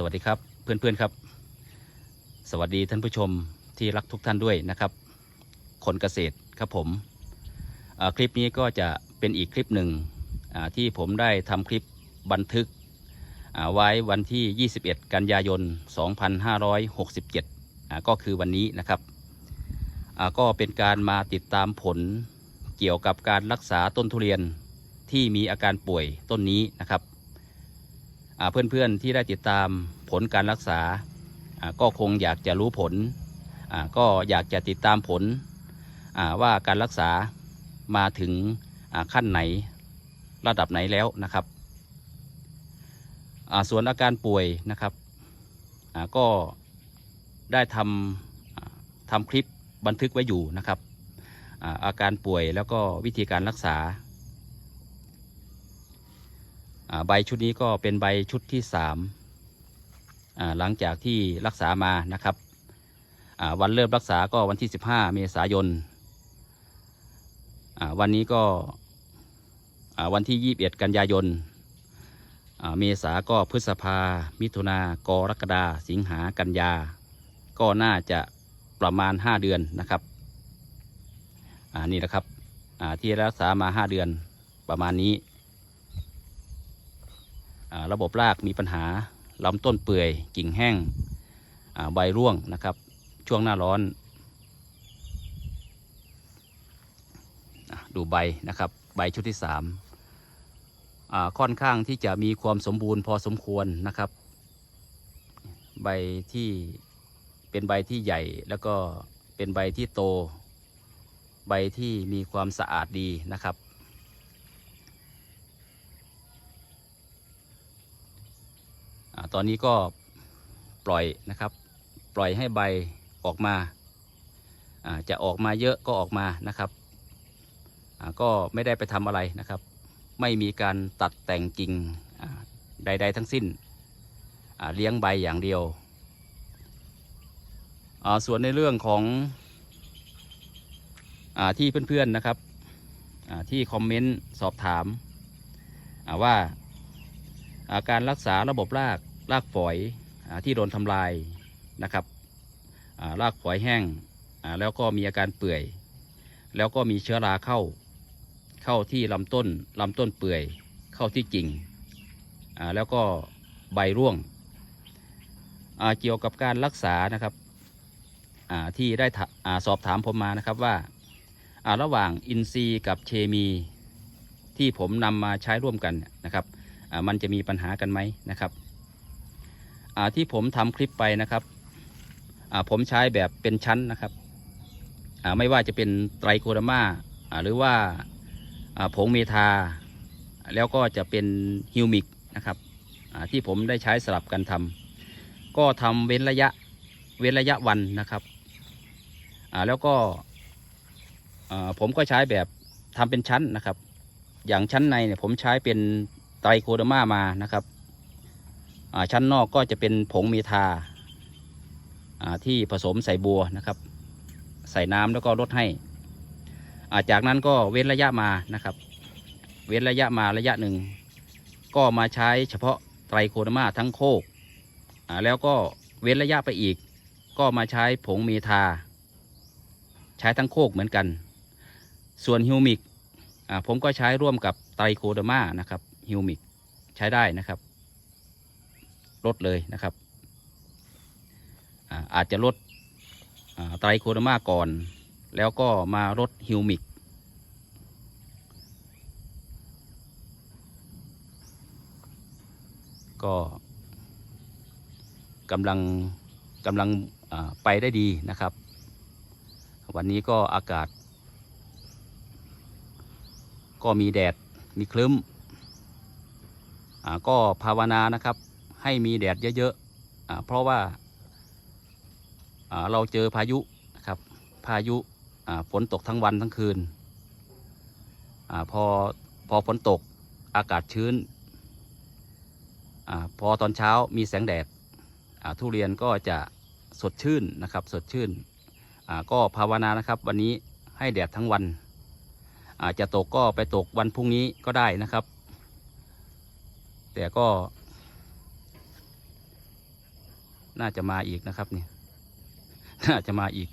สวัสดีครับเพื่อนๆครับ สวัสดีท่านผู้ชมที่รักทุกท่านด้วยนะครับ คนเกษตรครับผมคลิปนี้ก็จะเป็นอีกคลิปหนึ่งที่ผมได้ทำคลิปบันทึกไว้วันที่ 21 กันยายน 2567 ก็คือวันนี้นะครับก็เป็นการมาติดตามผลเกี่ยวกับการรักษาต้นทุเรียนที่มีอาการป่วยต้นนี้นะครับ เพื่อนๆที่ได้ติดตามผลการรักษา ก็คงอยากจะรู้ผล ก็อยากจะติดตามผลว่าการรักษามาถึงขั้นไหนระดับไหนแล้วนะครับ ส่วนอาการป่วยนะครับก็ได้ทำทำคลิปบันทึกไว้อยู่นะครับอาการป่วยแล้วก็วิธีการรักษา ใบชุดนี้ก็เป็นใบชุดที่สามหลังจากที่รักษามานะครับวันเริ่มรักษาก็วันที่ 15 เมษายนวันนี้ก็วันที่ 21 กันยายน เมษาก็พฤษภา มิถุนากรกฎาสิงหากันยา ก็น่าจะประมาณ 5 เดือนนะครับนี่นะครับที่รักษามา 5 เดือนประมาณนี้ ระบบรากมีปัญหาลำต้นเปื่อยกิ่งแห้งใบร่วงนะครับ ช่วงหน้าร้อนดูใบนะครับใบชุดที่สามค่อนข้างที่จะมีความสมบูรณ์พอสมควรนะครับ ใบที่เป็นใบที่ใหญ่แล้วก็เป็นใบที่โต ใบที่มีความสะอาดดีนะครับ อา ตอนนี้ก็ปล่อยนะครับ ปล่อยให้ใบออกมาจะออกมาเยอะก็ออกมานะครับก็ไม่ได้ไปทำอะไรนะครับ ไม่มีการตัดแต่งกิ่งใด ๆ ทั้งสิ้นเลี้ยงใบอย่างเดียว ส่วนในเรื่องของอที่เพื่อนๆนะครับที่คอมเมนต์สอบถามว่าาการรักษาระบบราก รากฝอยอที่โดนทำลายนะครับอ่ารากฝอยแห้งแล้วก็มีอาการเปื่อย แล้วก็มีเชื้อราเข้า เข้าที่ลำต้นลำต้นเปื่อย เข้าที่กิ่งแล้วก็ใบร่วงเกี่ยวกับการรักษานะครับที่ได้สอบถามผมมานะครับว่าระหว่างอินทรีย์กับเคมีที่ผมนำมาใช้ร่วมกันนะครับมันจะมีปัญหากันไหมนะครับ ที่ผมทำคลิปไปนะครับผมใช้แบบเป็นชั้นนะครับไม่ว่าจะเป็นไตรโคดามาอ่าหรือว่าผงเมทา แล้วก็จะเป็นฮิวมิกนะครับที่ผมได้ใช้สลับกันทำก็ทำเว้นระยะเว้นระยะวันนะครับแล้วก็ผมก็ใช้แบบทำเป็นชั้นนะครับ อย่างชั้นในเนี่ยผมใช้เป็นไตรโคดอร์มามานะครับ ชั้นนอกก็จะเป็นผงเมทาที่ผสมใส่บัวนะครับ ใส่น้ำแล้วก็ลดให้ จากนั้นก็เว้นระยะมานะครับ เว้นระยะมาระยะหนึ่ง ก็มาใช้เฉพาะไตรโคดมาทั้งโคกแล้วก็เว้นระยะไปอีก ก็มาใช้ผงเมทา ใช้ทั้งโคกเหมือนกัน ส่วนฮิวมิกผมก็ใช้ร่วมกับไตรโคดมานะครับฮิวมิกใช้ได้นะครับ ลดเลยนะครับ อาอาจจะลดไตรโคเดมาก่อน แล้วก็มาลดฮิวมิกก็กำลังกำลังไปได้ดีนะครับ วันนี้ก็อากาศ ก็มีแดดมีคลึ้มอ่าก็ภาวนานะครับ ให้มีแดดเยอะๆเพราะว่าเราเจอพายุนะครับพายุฝนตกทั้งวันทั้งคืนอพอพอฝนตกอากาศชื้นอพอตอนเช้ามีแสงแดดทุเรียนก็จะสดชื่นนะครับสดชื่นก็ภาวนานะครับ วันนี้ให้แดดทั้งวัน อาจจะตกก็ไปตกวันพรุ่งนี้ก็ได้นะครับ แต่ก็ น่าจะมาอีกนะครับเนี่ยน่าจะมาอีก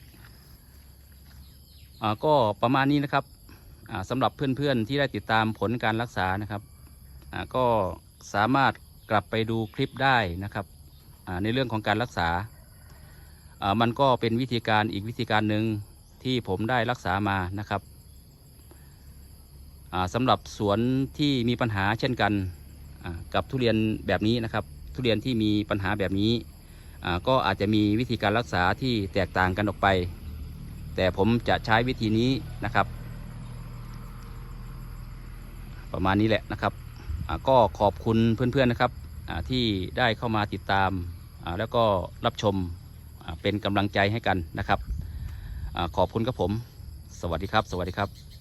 อ่าก็ประมาณนี้นะครับอ่าสำหรับเพื่อนๆที่ได้ติดตามผลการรักษานะครับอ่าก็สามารถกลับไปดูคลิปได้นะครับอ่าในเรื่องของการรักษาอ่ามันก็เป็นวิธีการอีกวิธีการหนึ่งที่ผมได้รักษามานะครับสำหรับสวนที่มีปัญหาเช่นกันกับทุเรียนแบบนี้นะครับ ทุเรียนที่มีปัญหาแบบนี้ ก็อาจจะมีวิธีการรักษาที่แตกต่างกันออกไป แต่ผมจะใช้วิธีนี้นะครับ ประมาณนี้แหละนะครับก็ขอบคุณเพื่อนๆนะครับที่ได้เข้ามาติดตามแล้วก็รับชมเป็นกำลังใจให้กันนะครับอขอบคุณครับผม สวัสดีครับ สวัสดีครับ